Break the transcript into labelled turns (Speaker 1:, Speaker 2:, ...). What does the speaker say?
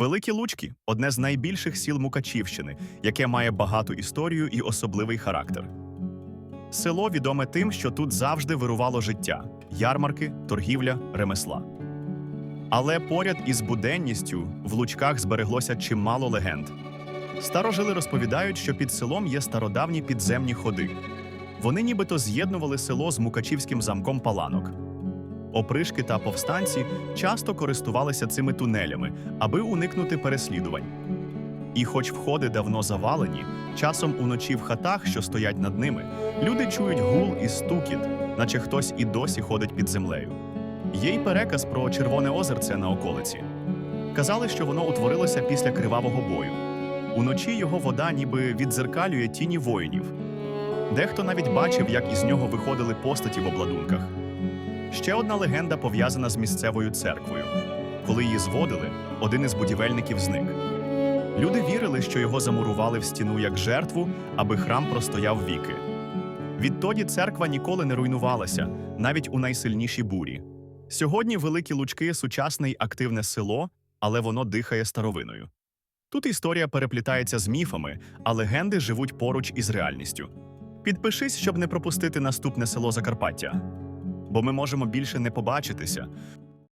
Speaker 1: Великі Лучки одне з найбільших сіл Мукачівщини, яке має багату історію і особливий характер. Село відоме тим, що тут завжди вирувало життя: ярмарки, торгівля, ремесла. Але поряд із буденністю в лучках збереглося чимало легенд. Старожили розповідають, що під селом є стародавні підземні ходи. Вони нібито з'єднували село з Мукачівським замком паланок. Опришки та повстанці часто користувалися цими тунелями, аби уникнути переслідувань. І, хоч входи давно завалені, часом уночі в хатах, що стоять над ними, люди чують гул і стукіт, наче хтось і досі ходить під землею. Є й переказ про червоне озерце на околиці. Казали, що воно утворилося після кривавого бою. Уночі його вода ніби віддзеркалює тіні воїнів. Дехто навіть бачив, як із нього виходили постаті в обладунках. Ще одна легенда пов'язана з місцевою церквою. Коли її зводили, один із будівельників зник. Люди вірили, що його замурували в стіну як жертву, аби храм простояв віки. Відтоді церква ніколи не руйнувалася, навіть у найсильніші бурі. Сьогодні Великі Лучки сучасне й активне село, але воно дихає старовиною. Тут історія переплітається з міфами, а легенди живуть поруч із реальністю. Підпишись, щоб не пропустити наступне село Закарпаття. Бо ми можемо більше не побачитися,